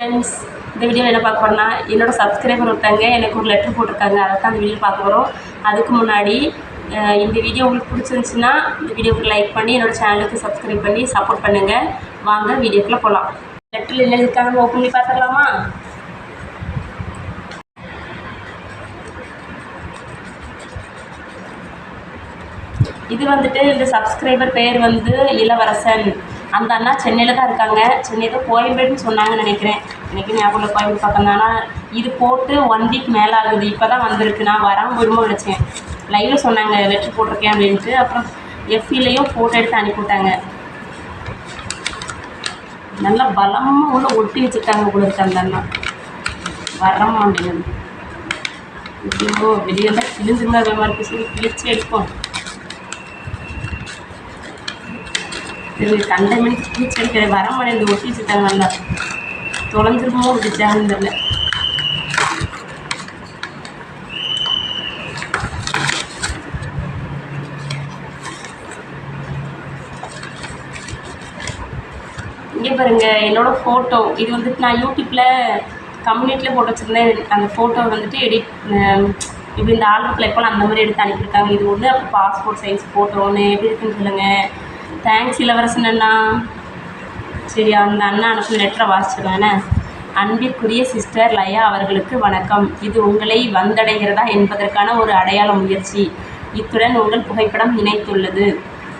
Friends இந்த video என்ன பார்க்க போகிறோம்னா என்னோட சப்ஸ்கிரைபர் ஒருத்தங்க எனக்கு ஒரு லெட்டர் போட்டிருக்காங்க. அதை தான் இந்த வீடியோ பார்க்க போகிறோம் அதுக்கு முன்னாடி இந்த வீடியோ உங்களுக்கு பிடிச்சிருந்துச்சின்னா இந்த வீடியோக்கு லைக் பண்ணி என்னோட சேனலுக்கு சப்ஸ்கிரைப் பண்ணி சப்போர்ட் பண்ணுங்கள் வாங்க வீடியோக்குள்ளே போகலாம் லெட்டரில் என்ன இருக்காங்க ஓப்பன் பண்ணி பார்த்துடலாமா? இது வந்துட்டு இந்த சப்ஸ்கிரைபர் பேர் வந்து இளவரசன். அந்த அண்ணா சென்னையில் தான் இருக்காங்க. சென்னை தான் கோயம்பேடுன்னு சொன்னாங்கன்னு நினைக்கிறேன். எனக்கு ஞாபகம் இல்லை கோயம்பேடு பக்கம் இது போட்டு ஒன் வீக் மேலே ஆகுது. இப்போ தான் வந்திருக்கு. நான் வராமல் போயிடுமோ நினச்சேன். லைவில் சொன்னாங்க வெற்றி போட்டிருக்கேன் அப்படின்ட்டு. அப்புறம் எஃப்இலையும் ஃபோட்டோ எடுத்து அனுப்பிவிட்டாங்க நல்லா பலமாக உள்ள ஒட்டி வச்சுருக்காங்க போல இருக்கு அந்த அண்ணா. வர மாட்டேங்குது ஐயோ வெளியே தான் கிழிஞ்சுமா வேமா கிழிச்சு எடுப்போம். இது கண்ட மணிக்கு கிழிச்சு எடுக்கிறேன் வர ஒட்டி வச்சுட்டாங்க நல்லா தொலைஞ்சிருமோ விட்டுட்டாங்கன்னு தெரியல. இங்கே பாருங்க என்னோட ஃபோட்டோ இது வந்துட்டு நான் யூடியூப்பில் கம்யூனிட்டியில் போட்டு வச்சுருந்தேன். அந்த ஃபோட்டோ வந்துட்டு எடிட் இப்படி இந்த ஆல்பத்தில் எப்போலாம் அந்த மாதிரி எடுத்து அனுப்பியிருக்காங்க. இது ஒன்று அப்புறம் பாஸ்போர்ட் சைஸ் ஃபோட்டோ ஒன்று எப்படி இருக்குன்னு சொல்லுங்கள் தேங்க்ஸ் இளவரசன் அண்ணா. சரி அந்த அண்ணா அனுப்பின லெட்டரை வாசிச்சிருவேனே அன்பிற்குரிய சிஸ்டர் லயா அவர்களுக்கு வணக்கம். இது உங்களை வந்தடைகிறதா என்பதற்கான ஒரு அடையாள முயற்சி. இத்துடன் உங்கள் புகைப்படம் இணைத்துள்ளது.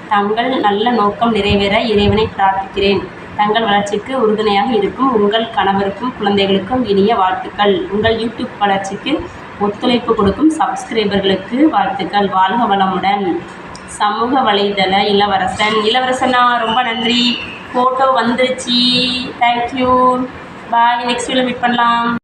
தங்கள் நல்ல நோக்கம் நிறைவேற இறைவனை பிரார்த்திக்கிறேன். தங்கள் வளர்ச்சிக்கு உறுதுணையாக இருக்கும் உங்கள் கணவருக்கும் குழந்தைகளுக்கும் இனிய வாழ்த்துக்கள். உங்கள் யூடியூப் வளர்ச்சிக்கு ஒத்துழைப்பு கொடுக்கும் சப்ஸ்கிரைபர்களுக்கு வாழ்த்துக்கள். வாழ்க வளமுடன். சமூக வலைதள இளவரசன். இளவரசனா ரொம்ப நன்றி. ஃபோட்டோ வந்துருச்சு. Thank you bye next video meet பண்ணலாம்.